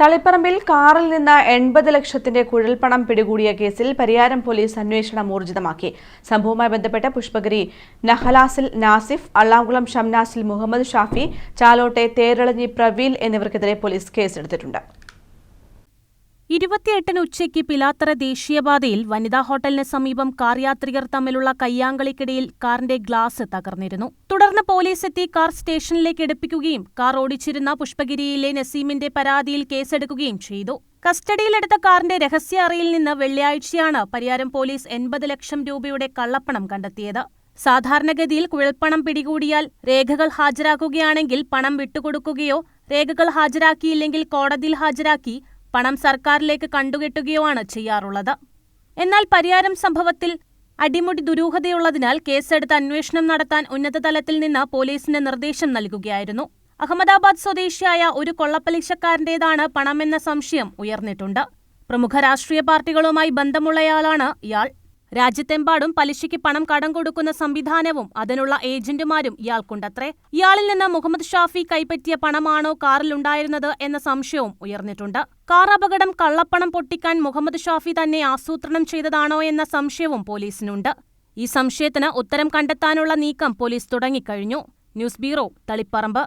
തളിപ്പറമ്പിൽ കാറിൽ നിന്ന് എൺപത് ലക്ഷത്തിന്റെ കുഴൽപ്പണം പിടികൂടിയ കേസിൽ പരിയാരം പോലീസ് അന്വേഷണം ഊർജിതമാക്കി. സംഭവവുമായി ബന്ധപ്പെട്ട് പുഷ്പഗിരി നഹലാസിൽ നാസിഫ് അള്ളാംകുളം ഷംനാസിൽ മുഹമ്മദ് ഷാഫി ചാലോട്ടെ തേരളഞ്ഞി പ്രവീൽ എന്നിവർക്കെതിരെ പോലീസ് കേസെടുത്തിട്ടുണ്ട്. ഇരുപത്തിയെട്ടിന് ഉച്ചയ്ക്ക് പിലാത്തറ ദേശീയപാതയിൽ വനിതാ ഹോട്ടലിന് സമീപം കാർ യാത്രികർ തമ്മിലുള്ള കയ്യാങ്കളിക്കിടയിൽ കാറിന്റെ ഗ്ലാസ് തകർന്നിരുന്നു. തുടർന്ന് പോലീസ് എത്തി കാർ സ്റ്റേഷനിലേക്ക് എടുപ്പിക്കുകയും കാർ ഓടിച്ചിരുന്ന പുഷ്പഗിരിയിലെ നസീമിന്റെ പരാതിയിൽ കേസെടുക്കുകയും ചെയ്തു. കസ്റ്റഡിയിലെടുത്ത കാറിന്റെ രഹസ്യ അറയിൽ നിന്ന് വെള്ളിയാഴ്ചയാണ് പരിയാരം പോലീസ് എൺപത് ലക്ഷം രൂപയുടെ കള്ളപ്പണം കണ്ടെത്തിയത്. സാധാരണഗതിയിൽ കുഴൽപ്പണം പിടികൂടിയാൽ രേഖകൾ ഹാജരാക്കുകയാണെങ്കിൽ പണം വിട്ടുകൊടുക്കുകയോ രേഖകൾ ഹാജരാക്കിയില്ലെങ്കിൽ കോടതിയിൽ ഹാജരാക്കി പണം സർക്കാരിലേക്ക് കണ്ടുകെട്ടുകയോ ആണ് ചെയ്യാറുള്ളത്. എന്നാൽ പരിയാരം സംഭവത്തിൽ അടിമുടി ദുരൂഹതയുള്ളതിനാൽ കേസെടുത്ത് അന്വേഷണം നടത്താൻ ഉന്നതതലത്തിൽ നിന്ന് പോലീസിന് നിർദ്ദേശം നൽകുകയായിരുന്നു. അഹമ്മദാബാദ് സ്വദേശിയായ ഒരു കൊള്ളപ്പലിശക്കാരന്റേതാണ് പണമെന്ന സംശയം ഉയർന്നിട്ടുണ്ട്. പ്രമുഖ രാഷ്ട്രീയ പാർട്ടികളുമായി ബന്ധമുള്ളയാളാണ് ഇയാൾ. രാജ്യത്തെമ്പാടും പലിശയ്ക്ക് പണം കടം കൊടുക്കുന്ന സംവിധാനവും അതിനുള്ള ഏജന്റുമാരും ഇയാൾക്കുണ്ടത്രേ? ഇയാളിൽ നിന്ന് മുഹമ്മദ് ഷാഫി കൈപ്പറ്റിയ പണമാണോ കാറിലുണ്ടായിരുന്നത് എന്ന സംശയവും ഉയർന്നിട്ടുണ്ട്. കാർ അപകടം കള്ളപ്പണം പൊട്ടിക്കാൻ മുഹമ്മദ് ഷാഫി തന്നെ ആസൂത്രണം ചെയ്തതാണോ എന്ന സംശയവും പോലീസിനുണ്ട്. ഈ സംശയത്തിന് ഉത്തരം കണ്ടെത്താനുള്ള നീക്കം പോലീസ് തുടങ്ങിക്കഴിഞ്ഞു. News bureau Taliparamba.